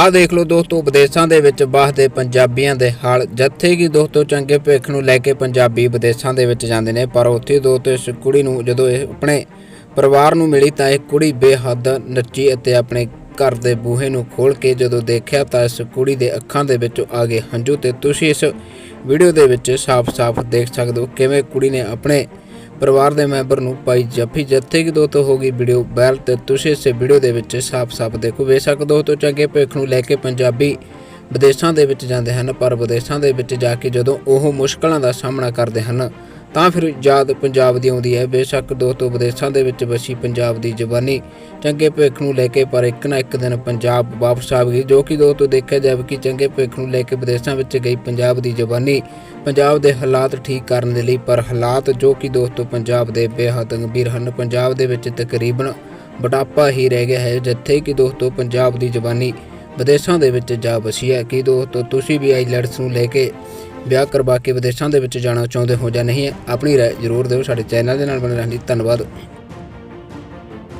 ਆਹ ਦੇਖ ਲਓ ਦੋਸਤੋ, ਵਿਦੇਸ਼ਾਂ ਦੇ ਵਿੱਚ ਵਸਦੇ ਪੰਜਾਬੀਆਂ ਦੇ ਹਾਲ। ਜੱਥੇ ਕਿ ਦੋਸਤੋ, ਚੰਗੇ ਭਵਿੱਖ ਨੂੰ ਲੈ ਕੇ ਪੰਜਾਬੀ ਵਿਦੇਸ਼ਾਂ ਦੇ ਵਿੱਚ ਜਾਂਦੇ ਨੇ, ਪਰ ਉੱਥੇ ਦੋਸਤੋ, ਇਸ ਕੁੜੀ ਨੂੰ ਜਦੋਂ ਇਹ ਆਪਣੇ ਪਰਿਵਾਰ ਨੂੰ ਮਿਲੀ ਤਾਂ ਇਹ ਕੁੜੀ ਬੇਹੱਦ ਨੱਚੀ ਅਤੇ ਆਪਣੇ ਘਰ ਦੇ ਬੂਹੇ ਨੂੰ ਖੋਲ ਕੇ ਜਦੋਂ ਦੇਖਿਆ ਤਾਂ ਇਸ ਕੁੜੀ ਦੇ ਅੱਖਾਂ ਦੇ ਵਿੱਚੋਂ ਆ ਗਏ ਹੰਝੂ। ਤੇ ਤੁਸੀਂ ਇਸ ਵੀਡੀਓ ਦੇ ਵਿੱਚ ਸਾਫ਼-ਸਾਫ਼ ਦੇਖ ਸਕਦੇ ਹੋ ਕਿਵੇਂ ਕੁੜੀ ਨੇ ਆਪਣੇ ਪਰਿਵਾਰ ਦੇ ਮੈਂਬਰ ਨੂੰ ਪਾਈ ਜੱਫੀ ਜੱਥੇ ਕਿ ਦੋਸਤੋ ਹੋ ਗਈ ਵੀਡੀਓ ਬੈਲ ਤੇ ਤੁਸੀਂ ਇਸ ਵੀਡੀਓ ਦੇ ਵਿੱਚ ਸਾਫ਼-ਸਾਫ਼ ਦੇਖੋ। ਬੇਸ਼ੱਕ ਦੋਸਤੋ ਚੰਗੇ ਭਵਿੱਖ ਨੂੰ ਲੈ ਕੇ ਪੰਜਾਬੀ ਵਿਦੇਸ਼ਾਂ ਦੇ ਵਿੱਚ ਜਾਂਦੇ ਹਨ, ਪਰ ਵਿਦੇਸ਼ਾਂ ਦੇ ਵਿੱਚ ਜਾ ਕੇ ਜਦੋਂ ਉਹ ਮੁਸ਼ਕਲਾਂ ਦਾ ਸਾਹਮਣਾ ਕਰਦੇ ਹਨ ਤਾਂ ਫਿਰ ਯਾਦ ਪੰਜਾਬ ਦੀ ਆਉਂਦੀ ਹੈ। ਬੇਸ਼ੱਕ ਦੋਸਤੋ ਵਿਦੇਸ਼ਾਂ ਦੇ ਵਿੱਚ ਵਸੀ ਪੰਜਾਬ ਦੀ ਜਬਾਨੀ ਚੰਗੇ ਭਵਿੱਖ ਨੂੰ ਲੈ ਕੇ ਪਰ ਇੱਕ ਨਾ ਇੱਕ ਦਿਨ ਪੰਜਾਬ ਵਾਪਸ ਆਵੇਗੀ ਜੋ ਕਿ ਦੋਸਤੋ ਦੇਖਿਆ ਜਾਵੇ ਕਿ ਚੰਗੇ ਭਵਿੱਖ ਨੂੰ ਲੈ ਕੇ ਵਿਦੇਸ਼ਾਂ ਵਿੱਚ ਗਈ ਪੰਜਾਬ ਦੀ ਜਬਾਨੀ ਪੰਜਾਬ ਦੇ ਹਾਲਾਤ ਠੀਕ ਕਰਨ ਦੇ ਲਈ, ਪਰ ਹਾਲਾਤ ਜੋ ਕਿ ਦੋਸਤੋ ਪੰਜਾਬ ਦੇ ਬੇਹੱਦ ਗੰਭੀਰ ਹਨ। ਪੰਜਾਬ ਦੇ ਵਿੱਚ ਤਕਰੀਬਨ ਬੁਢਾਪਾ ਹੀ ਰਹਿ ਗਿਆ ਹੈ, ਜਿੱਥੇ ਕਿ ਦੋਸਤੋ ਪੰਜਾਬ ਦੀ ਜਬਾਨੀ ਵਿਦੇਸ਼ਾਂ ਦੇ ਵਿੱਚ ਜਾ ਵਸੀ ਹੈ। ਕਿ ਦੋਸਤੋ ਤੁਸੀਂ ਵੀ ਆਈਲੈਟਸ ਨੂੰ ਲੈ ਕੇ ਵਿਆਹ ਕਰਵਾ ਕੇ ਵਿਦੇਸ਼ਾਂ ਦੇ ਵਿੱਚ ਜਾਣਾ ਚਾਹੁੰਦੇ ਹੋ ਜਾਂ ਨਹੀਂ, ਆਪਣੀ ਰਾਏ ਜ਼ਰੂਰ ਦਿਓ। ਸਾਡੇ ਚੈਨਲ ਦੇ ਨਾਲ ਬਣੇ ਰਹਿਣ ਲਈ ਧੰਨਵਾਦ।